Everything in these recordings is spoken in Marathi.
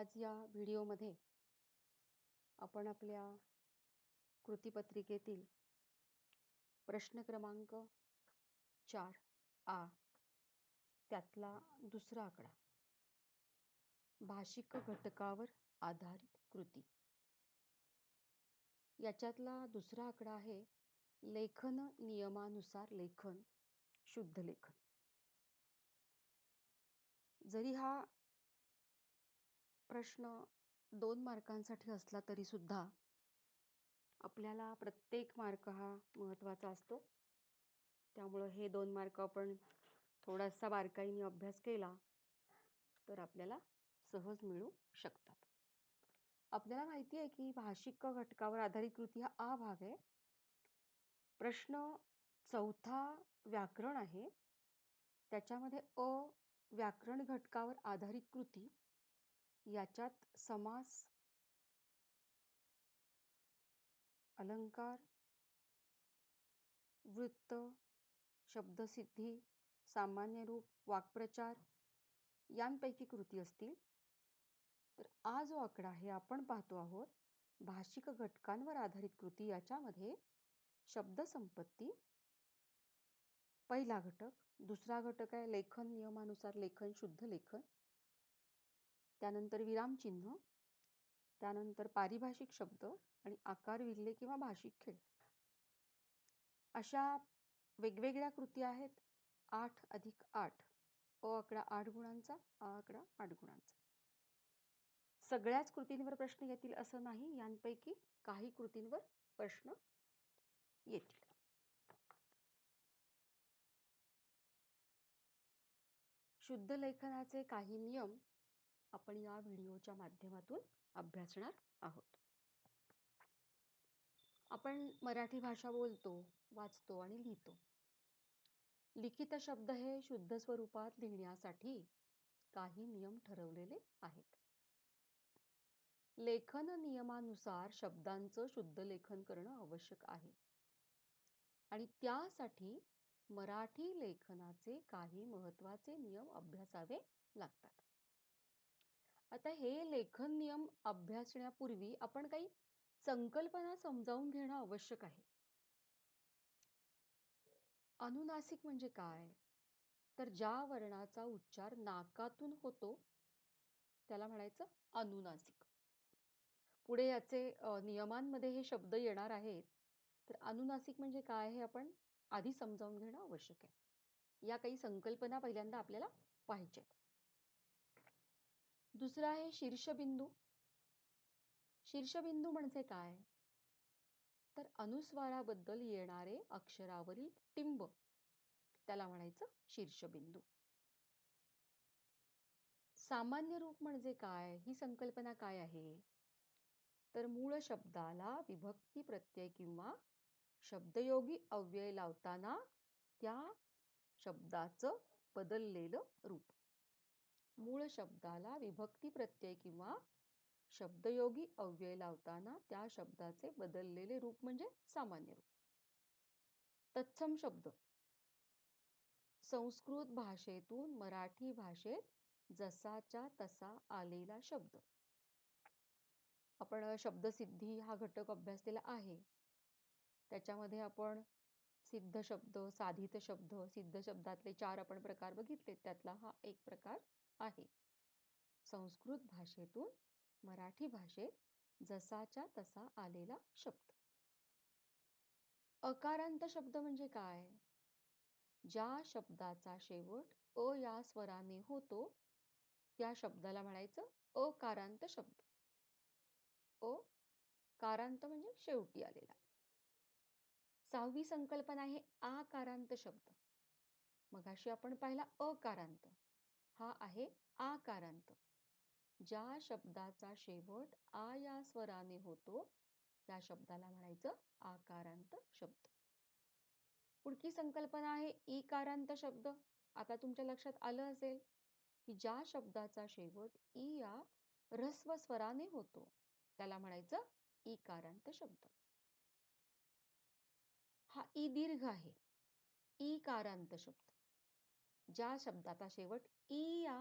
आज या व्हिडिओमध्ये आपण आपल्या कृतीपत्रिकेतील प्रश्न क्रमांक चार आ त्यातला दुसरा आकडा. भाषिक घटकावर आधारित कृती. याच्यातला दुसरा आकडा आहे लेखन नियमानुसार लेखन शुद्ध लेखन. जरी हा प्रश्न दोन मार्कांसाठी असला तरी सुद्धा आपल्याला प्रत्येक मार्क हा महत्त्वाचा असतो. त्यामुळं हे दोन मार्क आपण थोडासा बारकाईने अभ्यास केला तर आपल्याला सहज मिळू शकतात. आपल्याला माहिती आहे की भाषिक घटकावर आधारित कृती हा आ भाग आहे. प्रश्न चौथा व्याकरण आहे. त्याच्यामध्ये अ व्याकरण घटकावर आधारित कृती याच्यात समास अलंकार वृत्त शब्दसिद्धी सामान्य रूप वाक्प्रचार यांपैकी कृती असतील. तर आज जो आकडा आहे आपण पाहतो आहोत भाषिक घटकांवर आधारित कृती याच्यामध्ये शब्दसंपत्ती पहिला घटक दुसरा घटक आहे लेखन नियमानुसार लेखन शुद्ध लेखन. त्यानंतर विरामचिन्ह त्यानंतर पारिभाषिक शब्द आणि आकार विल्ले किंवा भाषिक खेळ. अशा वेगवेगळ्या कृती आहेत. आठ अधिक आठ अ आकडा आठ गुणांचा आ आकडा आठ गुणांचा. सगळ्याच कृतींवर प्रश्न येतील असं नाही यांपैकी काही कृतींवर प्रश्न येतील. शुद्ध लेखनाचे काही नियम आपण या व्हिडिओच्या माध्यमातून अभ्यासणार आहोत. आपण मराठी भाषा बोलतो वाचतो आणि लिहितो. लिखित शब्द हे शुद्ध स्वरूपात लिहिण्यासाठी काही नियम ठरवलेले आहेत. लेखन नियमानुसार शब्दांचं शुद्ध लेखन करणं आवश्यक आहे. आणि त्यासाठी मराठी लेखनाचे काही महत्त्वाचे नियम अभ्यासावे लागतात. आता हे लेखन नियम अभ्यासण्यापूर्वी आपण काही संकल्पना समजावून घेणं आवश्यक आहे. अनुनासिक म्हणजे काय? तर ज्या वर्णाचा उच्चार नाकातून होतो त्याला म्हणायचं अनुनासिक. पुढे याचे नियमांमध्ये हे शब्द येणार आहेत. तर अनुनासिक म्हणजे काय हे आपण आधी समजावून घेणं आवश्यक आहे. या काही संकल्पना पहिल्यांदा आपल्याला पाहिजेत दुसरा आहे शीर्षबिंदू. शीर्षबिंदू म्हणजे काय? तर अनुस्वाराबद्दल येणारे अक्षरावरील टिंब. त्याला म्हणायचं शीर्षबिंदू. सामान्य रूप म्हणजे काय? ही संकल्पना काय आहे? तर मूळ शब्दाला विभक्ती प्रत्यय किंवा शब्दयोगी अव्यय लावताना त्या शब्दाचं बदललेलं रूप. मूळ शब्दाला विभक्ती प्रत्यय किंवा शब्दयोगी अव्यय लावताना त्या शब्दाचे बदललेले रूप म्हणजे सामान्य रूप. तत्सम शब्द. संस्कृत भाषेतून मराठी भाषेत जसाच्या तसा आलेला शब्द. आपण शब्दसिद्धी हा घटक अभ्यासलेला आहे. त्याच्यामध्ये आपण सिद्ध शब्द साधित शब्द सिद्ध शब्दातले चार आपण प्रकार बघितले त्यातला हा एक प्रकार आहे. संस्कृत भाषेतून मराठी भाषेत जसाच्या तसा आलेला शब्द. अकारांत शब्द म्हणजे काय? ज्या शब्दाचा शेवट अ या स्वराने होतो त्या शब्दाला म्हणायचं अकारांत शब्द. अ कारांत म्हणजे शेवटी आलेला. सहावी संकल्पना आहे आकारांत शब्द. मगाशी आपण पाहिला अकारांत. हा आहे आकारांत. ज्या शब्दाचा शेवट आ या स्वराने होतो त्या शब्दाला म्हणायचं आकारांत शब्द. पुढची संकल्पना आहे इकारांत शब्द. आता तुमच्या लक्षात आलं असेल की ज्या शब्दाचा शेवट ई या ऱ्हस्व स्वराने होतो त्याला म्हणायचं इकारांत शब्द. हा ई दीर्घ आहे. इकारांत शब्द. ज्या शब्दाचा शेवट ई या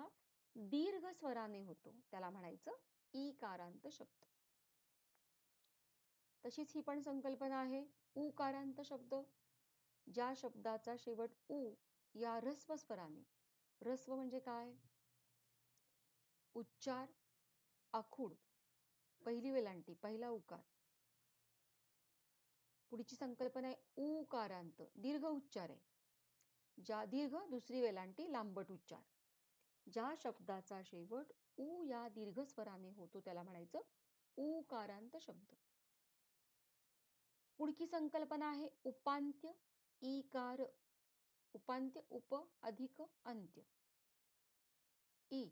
दीर्घ स्वराने होतो त्याला म्हणायचं इकारांत शब्द. तशीच ही पण संकल्पना आहे उकारांत शब्द. ज्या शब्दाचा शेवट उ या रस्व स्वराने. रस्व म्हणजे काय? उच्चार आखूड पहिली वेलांटी पहिला उकार. पुढची संकल्पना आहे उकारांत दीर्घ उच्चार आहे. ज्या दीर्घ दुसरी वेलांटी लांबट उच्चार. ज्या शब्दाचा शेवट उ या दीर्घ स्वराने होतो त्याला म्हणायचं उकारांत शब्द. पुढची संकल्पना आहे उपांत्य इकार उपांत्य उप अधिक अंत्य. ई.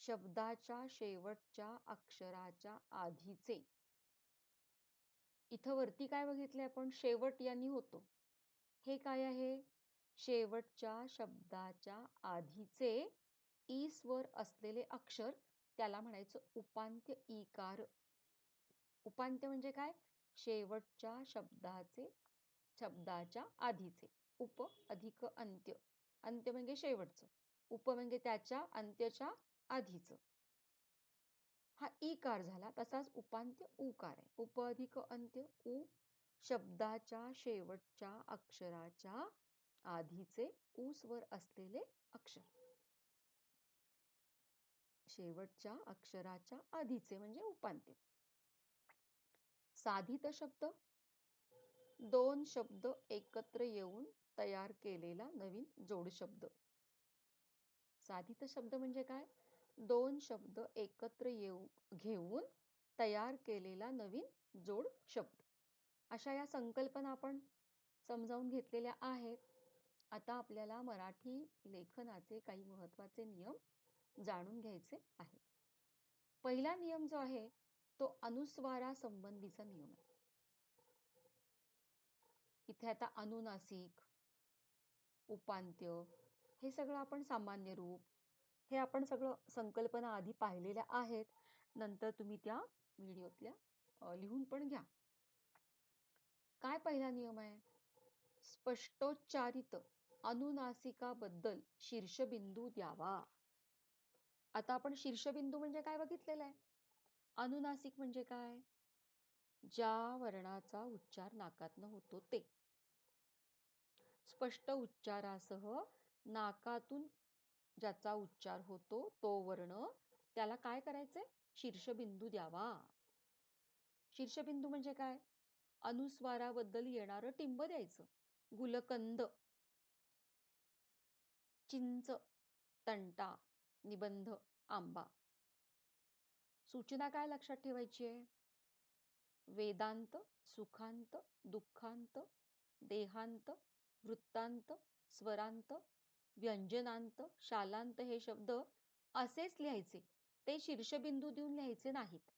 शब्दाच्या शेवटच्या अक्षराच्या आधीचे. इथं वरती काय बघितले आपण? शेवट यांनी होतो. हे काय आहे? शेवटच्या शब्दाच्या आधीचे ई स्वर असलेले अक्षर त्याला म्हणायचं उपांत्य इकार उपांत्य म्हणजे काय? शेवटच्या शब्दाचे शब्दाच्या आधीचे. उप अधिक अंत्य. अंत्य म्हणजे शेवटचं. उप म्हणजे त्याच्या अंत्यच्या आधीचं. हा इकार झाला तसाच उपांत्य उकार आहे. उप अधिक अंत्य उ शब्दाच्या शेवटच्या अक्षराच्या आधीचे उ स्वर असलेले अक्षर. शेवटच्या अक्षराच्या आधीचे म्हणजे उपांत्य. साधित शब्द. दोन शब्द एकत्र येऊन तयार केलेला नवीन जोडशब्द साधित शब्द म्हणजे काय? दोन शब्द एकत्र येऊ घेऊन तयार केलेला नवीन जोड शब्द. अशा या संकल्पना आपण समजावून घेतलेल्या आहेत. आता आपल्याला मराठी लेखनाचे काही महत्त्वाचे नियम जाणून घ्यायचे आहेत. पहिला नियम जो आहे तो अनुस्वारा संबंधीचा नियम आहे. इथे आता अनुनासिक उपांत्य हे सगळं आपण सामान्य रूप हे आपण सगळं संकल्पना आधी पाहिलेल्या आहेत. नंतर तुम्ही त्या व्हिडिओतल्या लिहून पण घ्या. काय पहिला नियम आहे? स्पष्टोच्चारित. अनुनासिकाबद्दल शीर्षबिंदू द्यावा. आता आपण शीर्षबिंदू म्हणजे काय बघितलेलं आहे? अनुनासिक म्हणजे काय? ज्या वर्णाचा उच्चार नाकातनं होतो ते. स्पष्ट उच्चारासह नाकातून ज्याचा उच्चार होतो तो वर्ण त्याला काय करायचंय? शीर्षबिंदू द्यावा. शीर्षबिंदू म्हणजे काय? अनुस्वाराबद्दल येणारं टिंब द्यायचं. गुलकंद. चिंच तंटा निबंध आंबा. सूचना काय लक्षात ठेवायची आहे? वेदांत सुखांत दुःखांत देहांत वृत्तांत स्वरांत व्यंजनांत शालांत हे शब्द असेच लिहायचे. ते शीर्षबिंदू देऊन लिहायचे नाहीत.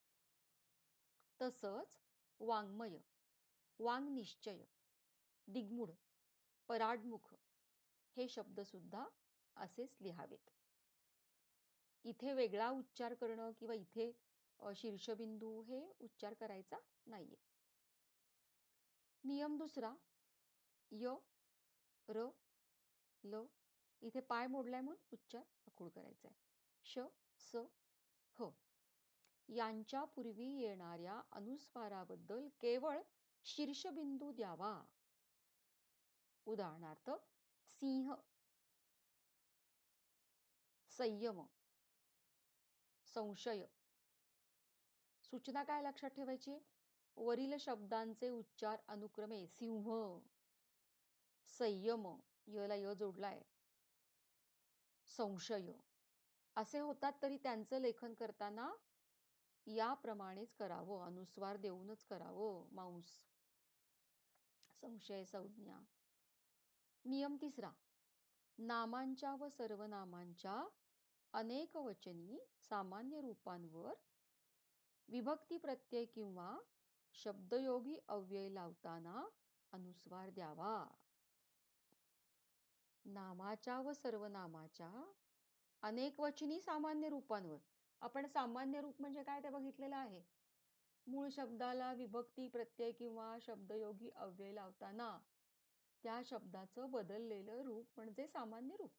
तसंच वाङ्मय वांग निश्चय दिग्मूढ पराडमुख हे शब्द सुद्धा असेच लिहावेत. इथे वेगळा उच्चार करणं किंवा इथे शीर्षबिंदू हे उच्चार करायचा नाहीये. नियम दुसरा य र ल इथे पाय मोडलाय म्हणून उच्चार आखूड करायचा आहे श स ह. यांच्या पूर्वी येणाऱ्या अनुस्वाराबद्दल केवळ शीर्षबिंदू द्यावा. उदाहरणार्थ सिंह संयम संशय. सूचना काय लक्षात ठेवायची? वरील शब्दांचे उच्चार अनुक्रमे सिंह संयम यला य जोडलाय. संशय. असे होतात तरी त्यांचं लेखन करताना याप्रमाणेच करावं अनुस्वार देऊनच करावं मांस संशय संज्ञा. नियम तिसरा. नामांच्या व सर्वनामांच्या अनेक वचनी सामान्य रूपांवर विभक्ती प्रत्यय किंवा शब्दयोगी अव्यय लावताना अनुस्वार द्यावा. नामाच्या व सर्वनामाच्या अनेक वचनी सामान्य रूपांवर. आपण सामान्य रूप म्हणजे काय ते बघितलेलं आहे? मूळ शब्दाला विभक्ती प्रत्यय किंवा शब्दयोगी अव्यय लावताना त्या शब्दाचं बदललेलं रूप म्हणजे सामान्य रूप.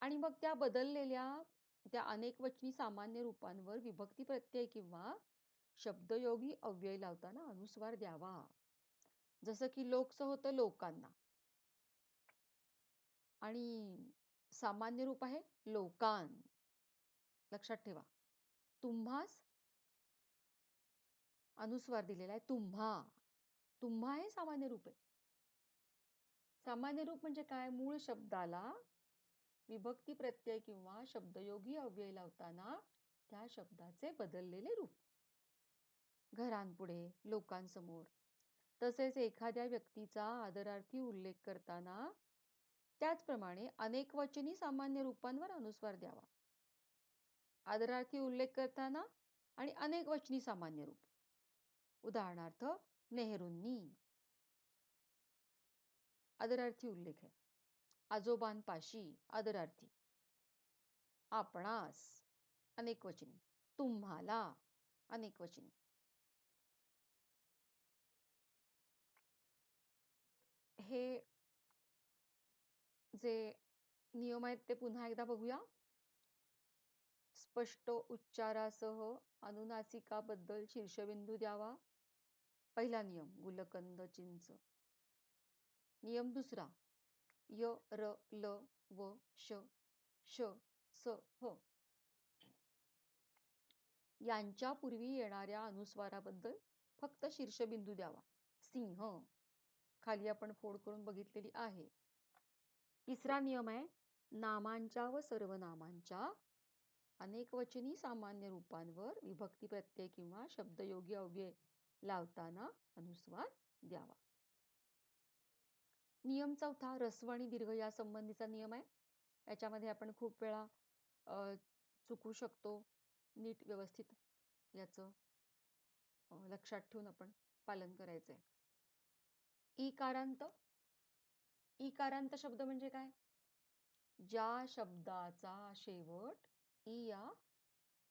आणि मग त्या बदललेल्या त्या अनेकवचनी सामान्य रूपांवर विभक्ती प्रत्यय किंवा शब्दयोगी अव्यय लावताना अनुस्वार द्यावा. जसं की लोकचं होतं लोकांना. आणि सामान्य रूप आहे लोकान. लक्षात ठेवा. तुम्हास अनुस्वार दिलेला आहे तुम्हा. तुम्हा हे सामान्य रूप आहे. सामान्य रूप म्हणजे काय? मूळ शब्दाला विभक्ती प्रत्यय किंवा शब्दयोगी अव्यय लावताना त्या शब्दाचे बदललेले रूप. घरांपुढे लोकांसमोर तसेच एखाद्या व्यक्तीचा आदरार्थी उल्लेख करताना त्याचप्रमाणे अनेक वचनी सामान्य रूपांवर अनुस्वार द्यावा. आदरार्थी उल्लेख करताना आणि अनेक वचनी सामान्य रूप. उदाहरणार्थ नेहरूंनी आदरार्थी उल्लेख आहे. आजोबांपाशी आदरार्थी. आपणास अनेक वचनी. तुम्हाला अनेक वचनी. हे जे नियम आहेत ते पुन्हा एकदा बघूया. स्पष्ट उच्चारासह अनुनासिकाबद्दल शीर्षबिंदू द्यावा. पहिला नियम गुलकंद चिंच. नियम दुसरा य र ल व श श स ह. यांच्या पूर्वी येणाऱ्या अनुस्वाराबद्दल फक्त शीर्षबिंदू द्यावा. सिंह. खाली आपण फोड करून बघितलेली आहे. तिसरा नियम आहे नामांच्या व सर्वनामांच्या अनेकवचनी सामान्य रूपांवर विभक्ती प्रत्यय किंवा शब्दयोगी अव्यय लावताना अनुस्वार द्यावा. नियम चौथा रस्व आणि दीर्घ या संबंधीचा नियम आहे. याच्यामध्ये आपण खूप वेळा चुकू शकतो नीट व्यवस्थित याचं लक्षात ठेवून आपण पालन करायचंय. इकारांत इकारांत शब्द म्हणजे काय? ज्या शब्दाचा शेवट इ या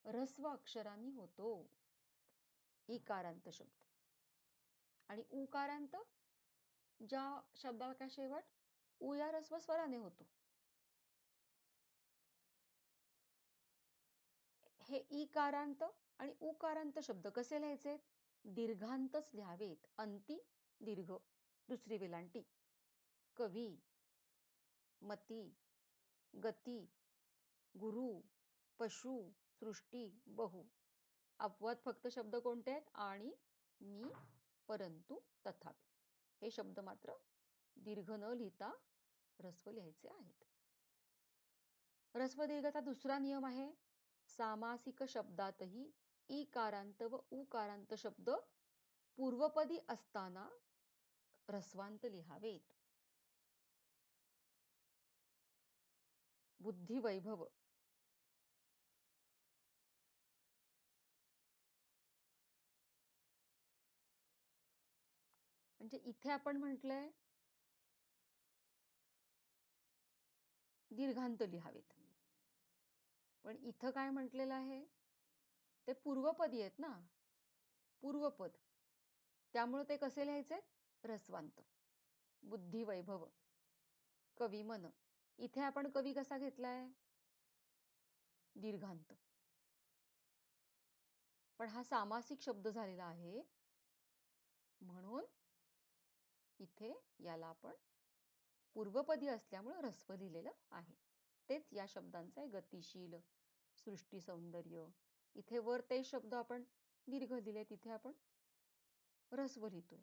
रस्व अक्षरांनी होतो. इकारांत शब्द. आणि उकारांत ज्या शब्दाचा शेवट उ या रस्व स्वराने होतो. हे इकारांत आणि उकारांत शब्द कसे लिहायचे? दीर्घांतच लिहावेत. अंती दीर्घ. दुसरी वेलांटी. कवी. मती. गती. गुरु. पशु. सृष्टी. बहु. अपवाद फक्त शब्द कोणते आहेत? आणि मी परंतु तथापि. हे शब्द मात्र दीर्घ न लिहिता रस्व लिहायचे आहेत. रस्व दीर्घचा दुसरा नियम आहे. सामासिक शब्दातही इकारांत व उकारांत शब्द पूर्वपदी असताना रस्वांत लिहावेत. बुद्धिवैभव. म्हणजे इथे आपण म्हटलंय दीर्घांत लिहावेत. पण इथं काय म्हटलेलं आहे? ते पूर्वपदी आहेत ना? पूर्वपद. त्यामुळे ते कसे लिहायचे? रसवांत. बुद्धिवैभव कवी मन. इथे आपण कवी कसा घेतलाय? दीर्घांत. पण हा सामासिक शब्द झालेला आहे. म्हणून इथे याला आपण पूर्वपदी असल्यामुळं ह्रस्व लिहिलेलं आहे. तेच या शब्दांचं आहे गतिशील सृष्टी सौंदर्य. इथे वर ते शब्द आपण दीर्घ दिले तिथे आपण ह्रस्व लिहितोय.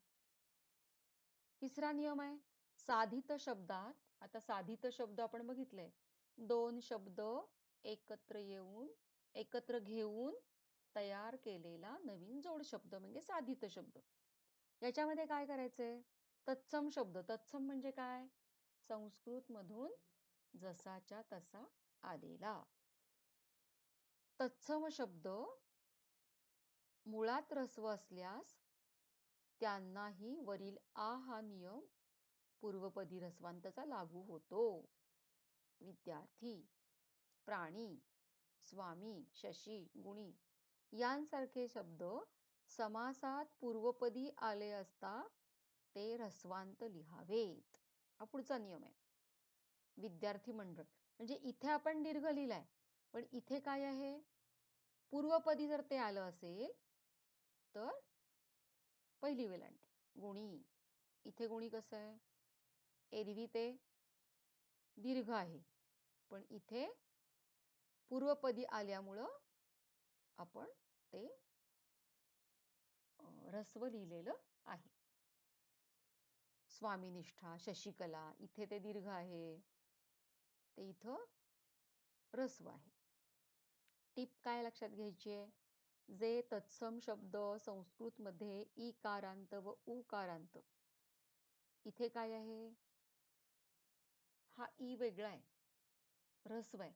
तिसरा नियम आहे साधित शब्दात आता साधित शब्द आपण बघितले दोन शब्द एकत्र येऊन एकत्र घेऊन तयार केलेला नवीन जोड शब्द म्हणजे साधित शब्द. याच्यामध्ये काय करायचंय? तत्सम शब्द. तत्सम म्हणजे काय? संस्कृत मधून जसाच्या तसा आलेला. तत्सम शब्द मुळात रस्व असल्यास त्यांनाही वरील आ हा नियम पूर्वपदी रस्वांतचा लागू होतो. विद्यार्थी प्राणी स्वामी शशी गुणी यांसारखे शब्द समासात पूर्वपदी आले असता ते रसवांत लिहावेत. हा पुढचा नियम आहे. विद्यार्थी मंडळ. म्हणजे इथे आपण दीर्घ लिहिलाय. पण इथे काय आहे? पूर्वपदी जर ते आलं असेल तर पहिली वेलांटी. गुणी. इथे गुणी कसं आहे? एरवी ते दीर्घ आहे. पण इथे पूर्वपदी आल्यामुळं आपण ते रस्व लिहिलेलं आहे. स्वामीनिष्ठा शशिकला इथे ते दीर्घ आहे. ते इथं रस्व आहे. टीप काय लक्षात घ्यायची आहे? जे तत्सम शब्द संस्कृतमध्ये इकारांत व उकारांत. इथे काय आहे? हा ई वेगळा आहे. रस्व आहे.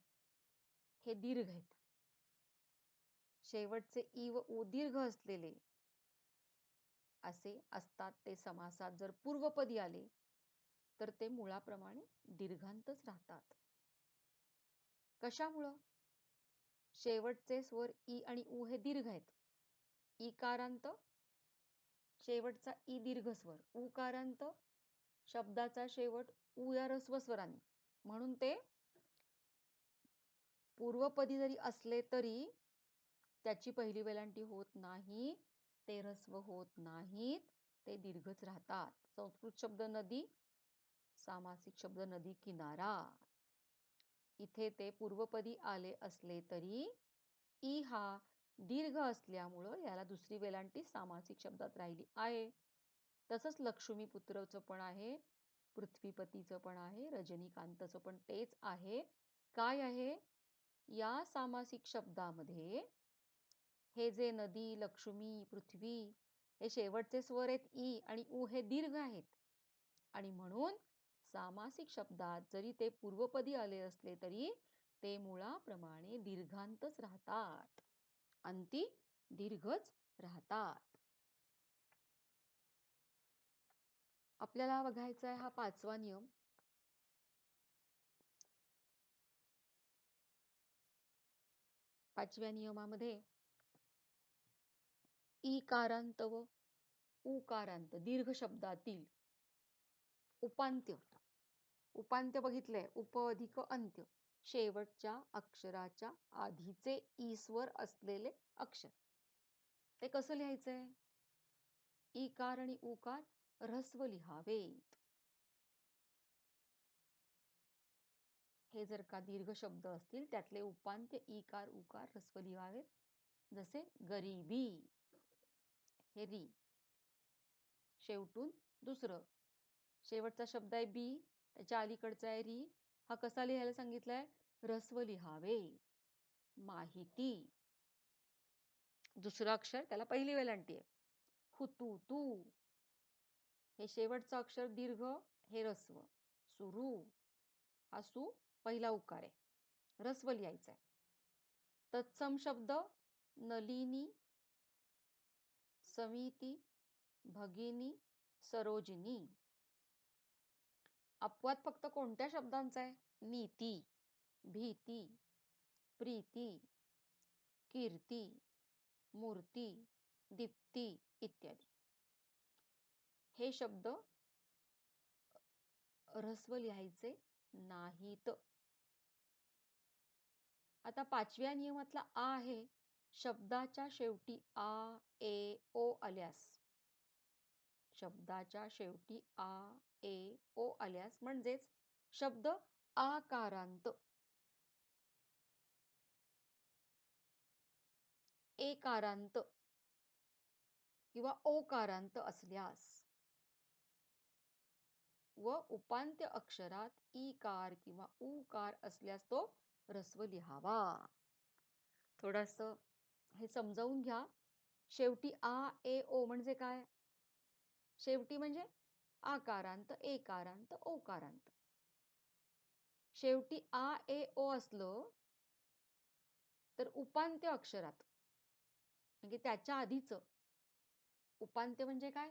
हे दीर्घ आहेत. शेवटचे ई व ओ दीर्घ असलेले असे असतात. ते समासात जर पूर्वपदी आले तर ते मुळाप्रमाणे दीर्घांतच राहतात. कशामुळं? शेवटचे स्वर ई आणि उ हे दीर्घ आहेत. इकारांत शेवटचा ई दीर्घ स्वर उकारांत शब्दाचा शेवट उ या रस्वस्वराने म्हणून ते पूर्वपदी जरी असले तरी त्याची पहिली वेलांटी होत नाही. ते रस्व होत नाहीत ते दीर्घच राहतात. संस्कृत शब्द नदी सामासिक शब्द नदी किनारा. इथे ते पूर्वपदी आले असले तरी ई हा दीर्घ असल्यामुळं याला दुसरी वेलांटी सामासिक शब्दात राहिली आहे. तसंच लक्ष्मीपुत्रचं पण आहे पृथ्वीपतीचं पण आहे रजनीकांतचं पण तेच आहे. काय आहे? या सामासिक शब्दामध्ये हे जे नदी लक्ष्मी पृथ्वी हे शेवटचे स्वर आहेत ई आणि उ हे दीर्घ आहेत. आणि म्हणून सामासिक शब्दात जरी ते पूर्वपदी आले असले तरी ते मुळाप्रमाणे दीर्घांतच राहतात. अंती दीर्घच राहतात. आपल्याला बघायचा आहे हा पाचवा नियम. पाचव्या नियमामध्ये इकारांत व उकारांत दीर्घ शब्दातील उपांत्य. उपांत्य बघितलंय उप अधिक अंत्य. शेवटच्या अक्षराच्या आधीचे ईस्वर असलेले अक्षर. ते कसं लिहायचंय? इकार आणि उकार ऱ्हस्व लिहावेत. हे जर का दीर्घ शब्द असतील त्यातले उपांत्य इकार उकार ह्रस्व लिहावेत. जसे गरीबी. हे री शेवटून दुसरं. शेवटचा शब्द आहे बी. त्याच्या अलीकडचा आहे री. हा कसा लिहायला सांगितलाय? रस्व लिहावे. माहिती. दुसरं अक्षर त्याला पहिली वेलांटी आहे. हुतू तू. हे शेवटचं अक्षर दीर्घ हे रस्व. सुरू. हा सु पहिला उकार आहे. रस्व लिहायचा आहे. तत्सम शब्द नलिनी समिती भगिनी सरोजिनी. अपवाद फक्त कोणत्या शब्दांचा आहे? नीती भीती प्रीती कीर्ती मूर्ती दीप्ती इत्यादी. हे शब्द ऱ्हस्व लिहायचे नाहीत. आता पाचव्या नियमातला आ आहे. शब्दाच्या शेवटी आ ए ओ आल्यास. शब्दाच्या शेवटी आ ए ओ आल्यास म्हणजेच शब्द आकारांत. एकारांत किंवा ओकारांत असल्यास. व उपांत्य अक्षरात ईकार किंवा उकार असल्यास तो रस्व लिहावा थोडस हे समजावून घ्या. शेवटी आ ए ओ म्हणजे काय? शेवटी म्हणजे आकारांत एकारांत ओकारांत. शेवटी आ ए ओ असलं तर उपांत्य अक्षरात म्हणजे त्याच्या आधीच. उपांत्य म्हणजे काय?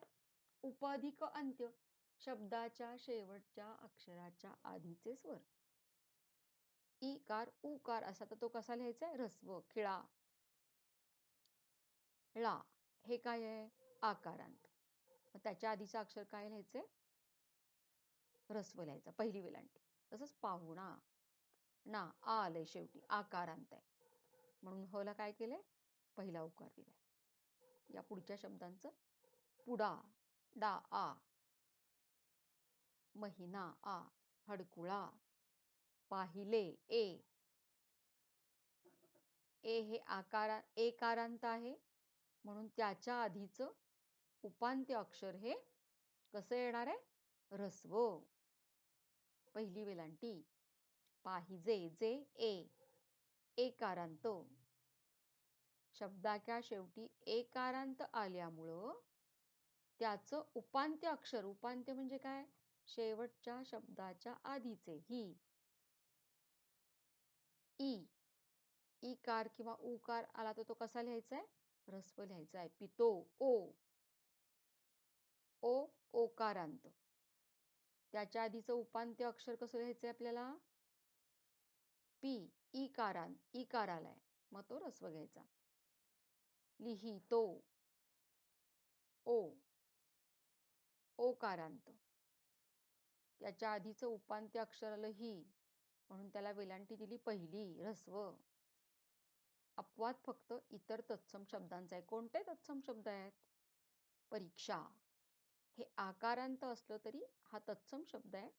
उपाधिक अंत्य शब्दाच्या शेवटच्या अक्षराच्या आधीचे स्वर. ईकार उकार असा तर तो कसा लिहायचा आहे? रस्व खिळा. ळा हे काय आहे? आकारांत. त्याच्या आधीचं अक्षर काय लिहायचे रस्व लिहायचा पहिली वेलांटी. तसंच पाहुणा ना आ आलंय शेवटी आकारांत आहे. म्हणून हला काय केलंय? पहिला उकार दिलाय. या पुढच्या शब्दांचं पुडा डा आ. महिना आ. हडकुळा पाहिले ए. ए हे आकारा एकारांत आहे. म्हणून त्याच्या आधीचं उपांत्य अक्षर हे कसं येणार आहे? रस्व पहिली वेलांटी. पाहिजे जे ए. एकारांत. शब्दाच्या शेवटी एकारांत आल्यामुळं त्याचं उपांत्य अक्षर उपांत्य म्हणजे काय? शेवटच्या शब्दाच्या आधीचे ही. ई. कार किंवा उकार आला तर तो कसा लिहायचा आहे? ह्रस्व लिहायचा आहे. पितो ओ. ओ ओकारांत. त्याच्या आधीचं उपांत्य अक्षर कसं लिहायचंय आपल्याला? पी इकारांत इकार आलाय मग तो रस्व घ्यायचा. लिहितो ओ. ओकारांत. त्याच्या आधीचं उपांत्य अक्षर आलं ही म्हणून त्याला वेलांटी दिली पहिली रस्व. अपवाद फक्त इतर तत्सम शब्दांचा आहे. कोणते तत्सम शब्द आहेत? परीक्षा. हे आकारांत असलं तरी हा तत्सम शब्द आहे.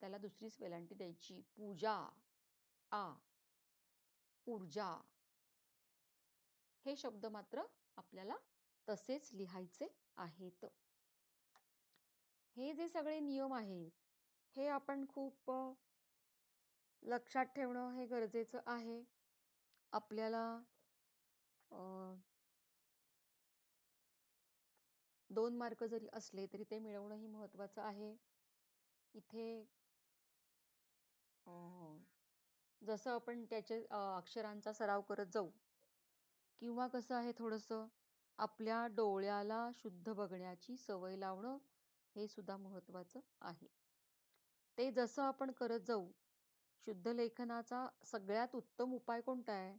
त्याला दुसरीच वेलांटी द्यायची. पूजा. आ. ऊर्जा. हे शब्द मात्र आपल्याला तसेच लिहायचे आहेत. हे जे सगळे नियम आहेत हे आपण खूप लक्षात ठेवणं हे गरजेचं आहे. आपल्याला दोन मार्क जरी असले तरी ते मिळवणंही महत्त्वाचं आहे. इथे जसं आपण त्याचे अक्षरांचा सराव करत जाऊ किंवा कसं आहे थोडंसं आपल्या डोळ्याला शुद्ध बघण्याची सवय लावणं हे सुद्धा महत्त्वाचं आहे. ते जसं आपण करत जाऊ शुद्ध लेखनाचा सगळ्यात उत्तम उपाय कोणता आहे?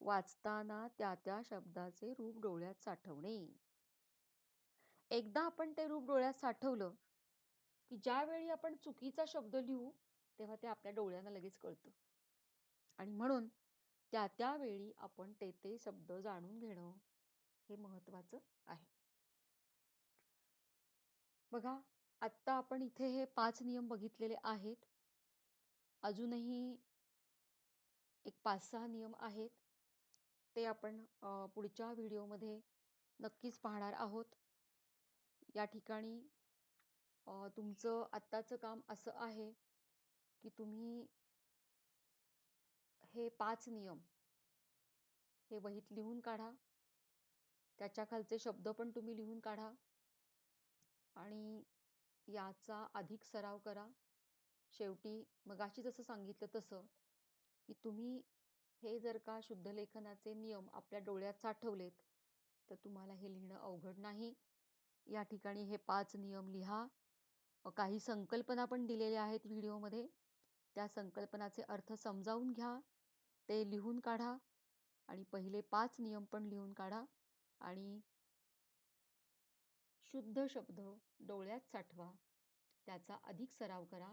वाचताना त्या त्या शब्दाचे रूप डोळ्यात साठवणे. एकदा आपण ते रूप डोळ्यात साठवलं की ज्यावेळी आपण चुकीचा शब्द लिहू तेव्हा ते आपल्या डोळ्यांना लगेच कळतं. आणि म्हणून त्या त्यावेळी आपण ते ते शब्द जाणून घेणं हे महत्वाचं आहे. बघा आत्ता आपण इथे हे पाच नियम बघितलेले आहेत. अजूनही एक पाच सहा नियम आहेत. ते आपण पुढच्या व्हिडिओमध्ये नक्कीच पाहणार आहोत. या ठिकाणी तुमचं आत्ताचं काम असं आहे की तुम्ही हे पाच नियम हे वहीत लिहून काढा. त्याच्या खालचे शब्द पण तुम्ही लिहून काढा. आणि याचा अधिक सराव करा. शेवटी मगाशी जसं सांगितलं तसं की तुम्ही हे जर का शुद्ध लेखनाचे नियम आपल्या डोळ्यात साठवलेत तर तुम्हाला हे लिहिणं अवघड नाही. या ठिकाणी हे पाच नियम लिहा. काही संकल्पना पण दिलेल्या आहेत व्हिडिओमध्ये. त्या संकल्पनाचे अर्थ समजावून घ्या. ते लिहून काढा. आणि पहिले पाच नियम पण लिहून काढा. आणि शुद्ध शब्द डोळ्यात साठवा. त्याचा अधिक सराव करा.